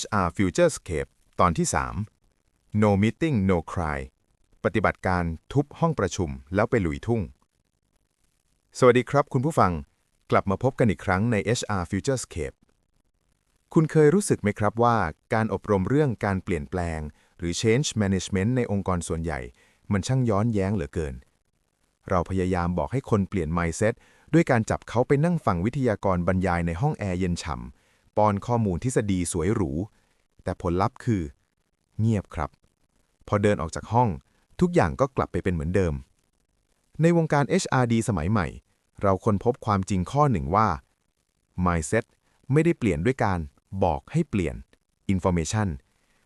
HR Futurescape ตอนที่ 3 No Meeting No Cry ปฏิบัติการทุบห้องประชุมแล้วไปลุยทุ่ง สวัสดีครับคุณผู้ฟัง กลับมาพบกันอีกครั้งใน HR Futurescape คุณเคยรู้สึกไหมครับว่า การอบรมเรื่องการเปลี่ยนแปลง หรือ Change Management ในองค์กรส่วนใหญ่ มันช่างย้อนแย้งเหลือเกิน เราพยายามบอกให้คนเปลี่ยน mindset ด้วยการจับเขาไปนั่งฟังวิทยากรบรรยายในห้องแอร์เย็นฉ่ำ ป้อนข้อมูลทฤษฎีสวยหรู แต่ผลลัพธ์คือ เงียบครับ พอเดินออกจากห้อง ทุกอย่างก็กลับไปเป็นเหมือนเดิม ในวงการ HRD สมัยใหม่ เราค้นพบความจริงข้อหนึ่งว่า mindset ไม่ได้เปลี่ยนด้วยการบอกให้เปลี่ยน information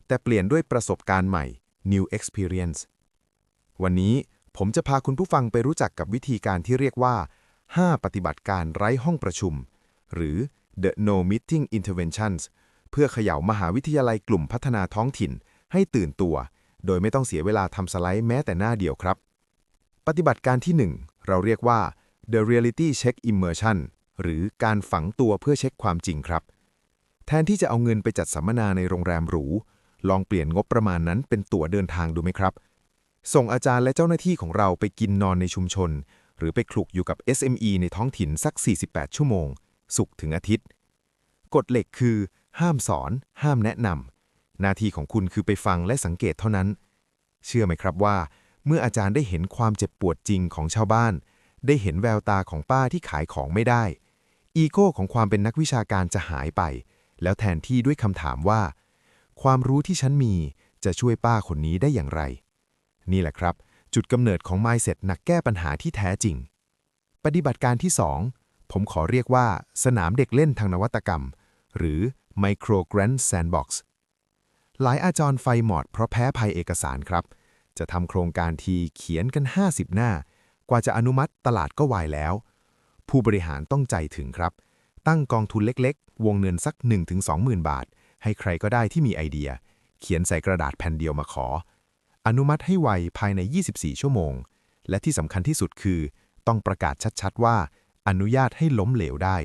แต่เปลี่ยนด้วยประสบการณ์ใหม่ new experience วันนี้ผมจะพาคุณผู้ฟังไปรู้จักกับวิธีการที่เรียกว่า 5 ปฏิบัติการไร้ห้องประชุม หรือ the no meeting interventions เพื่อเขย่ามหาวิทยาลัยกลุ่มพัฒนาท้องถิ่น ให้ตื่นตัว โดยไม่ต้องเสียเวลาทำสไลด์แม้แต่หน้าเดียวครับ ปฏิบัติการที่ 1 เราเรียกว่า the reality check immersion หรือการฝังตัวเพื่อเช็คความจริงครับ แทนที่จะเอาเงินไปจัดสัมมนาในโรงแรมหรู ลองเปลี่ยนงบประมาณนั้นเป็นตั๋วเดินทางดูไหมครับ ส่งอาจารย์และเจ้าหน้าที่ของเราไปกินนอนในชุมชน หรือไปคลุกอยู่กับ SME ในท้องถิ่นสัก 48 ชั่วโมง ศุกร์ถึงอาทิตย์ กฎเหล็กคือ ห้ามสอน ห้ามแนะนำหน้าที่ของคุณคือไปฟังและสังเกตเท่านั้น เชื่อไหมครับว่า เมื่ออาจารย์ได้เห็นความเจ็บปวดจริงของชาวบ้าน ได้เห็นแววตาของป้าที่ขายของไม่ได้ อีโก้ของความเป็นนักวิชาการจะหายไป แล้วแทนที่ด้วยคำถามว่า ความรู้ที่ฉันมีจะช่วยป้าคนนี้ได้อย่างไร นี่แหละครับ จุดกำเนิดของ mindset นักแก้ปัญหาที่แท้จริง ปฏิบัติการที่ 2 ผมขอเรียกว่าสนามเด็กเล่นทางนวัตกรรม หรือ Micro Grant Sandbox หลายอาจารย์ไฟหมอดเพราะแพ้ภัยเอกสารครับ จะทำโครงการทีเขียนกัน 50 หน้า กว่าจะอนุมัติตลาดก็วายแล้ว ผู้บริหารต้องใจถึงครับ ตั้งกองทุนเล็กๆ วงเงินสัก 1-20,000 บาท ให้ใครก็ได้ที่มีไอเดีย เขียนใส่กระดาษแผ่นเดียวมาขอ อนุมัติให้ไวภายใน 24 ชั่วโมง และที่สำคัญที่สุดคือ ต้องประกาศชัดๆว่า อนุญาตให้ล้มเหลวได้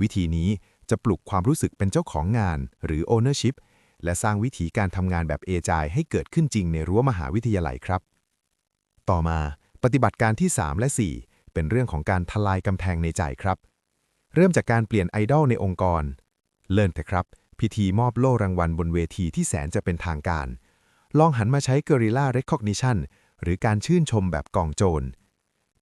วิธีนี้จะปลุกความรู้สึกเป็นเจ้าของงาน หรือ ownership และสร้างวิธีการทำงานแบบเอจายให้เกิดขึ้นจริงในรั้วมหาวิทยาลัยครับ ต่อมาปฏิบัติการที่ 3 และ 4 เป็นเรื่องของการทลายกำแพงในใจครับ เริ่มจากการเปลี่ยนไอดอลในองค์กร เลิ่นเถอะครับ พิธีมอบโล่รางวัลบนเวทีที่แสนจะเป็นทางการ ลองหันมาใช้ Guerrilla Recognition หรือการชื่นชมแบบกองโจร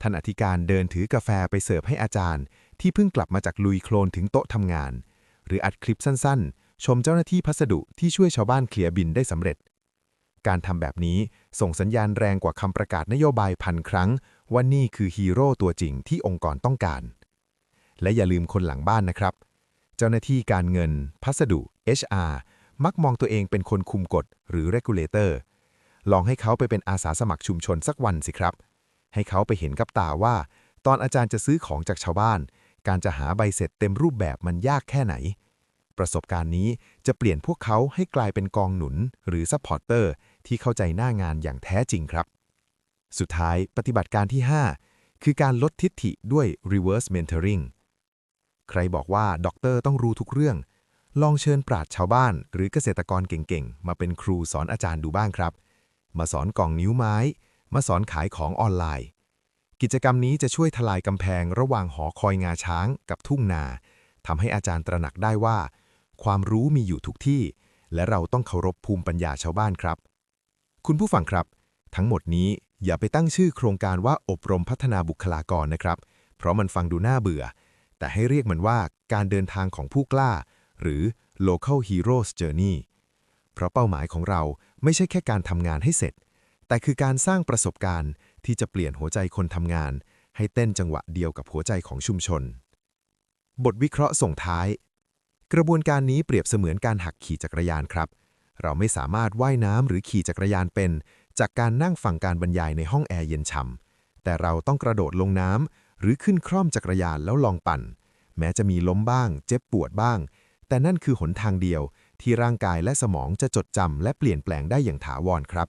ท่านอธิการเดินถือกาแฟไปเสิร์ฟให้อาจารย์ ที่เพิ่งกลับมาจากลุยโคลนถึงโต๊ะทำงาน หรืออัดคลิปสั้นๆ ชมเจ้าหน้าที่พัสดุที่ช่วยชาวบ้านเคลียร์บินได้สำเร็จ การทำแบบนี้ส่งสัญญาณแรงกว่าคำประกาศนโยบายพันครั้ง ว่านี่คือฮีโร่ตัวจริงที่องค์กรต้องการ และอย่าลืมคนหลังบ้านนะครับ เจ้าหน้าที่การเงิน พัสดุ HR มักมองตัวเองเป็นคนคุมกฎหรือ regulator ลองให้เขาไปเป็นอาสาสมัครชุมชนสักวันสิครับ ให้เขาไปเห็นกับตาว่า ตอนอาจารย์จะซื้อของจากชาวบ้าน การจะหาใบเสร็จเต็มรูปแบบมันยากแค่ไหน ประสบการณ์นี้จะเปลี่ยนพวกเขาให้กลายเป็นกองหนุน หรือซัพพอร์เตอร์ที่เข้าใจหน้างานอย่างแท้จริงครับ สุดท้ายปฏิบัติการที่ 5 คือการลดทิฐิด้วย reverse mentoring ใครบอกว่าด็อกเตอร์ต้องรู้ทุกเรื่อง ลองเชิญปราชชาวบ้าน หรือเกษตรกรเก่งๆ มาเป็นครูสอนอาจารย์ดูบ้างครับ มาสอนกล่องนิ้วไม้ มาสอนขายของออนไลน์ กิจกรรมนี้จะช่วยทลายกำแพงระหว่างหอคอยงาช้างกับทุ่งนาทำให้อาจารย์ตระหนักได้ว่า ความรู้มีอยู่ทุกที่ และเราต้องเคารพภูมิปัญญาชาวบ้านครับ คุณผู้ฟังครับ ทั้งหมดนี้อย่าไปตั้งชื่อโครงการว่าอบรมพัฒนาบุคลากรนะครับ เพราะมันฟังดูน่าเบื่อ แต่ให้เรียกมันว่าการเดินทางของผู้กล้า หรือ local heroes journey เพราะเป้าหมายของเราไม่ใช่แค่การทำงานให้เสร็จ แต่คือการสร้างประสบการณ์ที่จะเปลี่ยนหัวใจคนทำงาน ให้เต้นจังหวะเดียวกับหัวใจของชุมชน บทวิเคราะห์ส่งท้าย กระบวนการนี้เปรียบเสมือนการหักขี่จักรยานครับ เราไม่สามารถว่ายน้ำหรือขี่จักรยานเป็น จากการนั่งฟังการบรรยายในห้องแอร์เย็นฉ่ำแต่เราต้องกระโดดลงน้ำหรือขึ้นคร่อมจักรยานแล้วลองปั่น แม้จะมีล้มบ้าง เจ็บปวดบ้าง แต่นั่นคือหนทางเดียวที่ร่างกายและสมองจะจดจำและเปลี่ยนแปลงได้อย่างถาวรครับ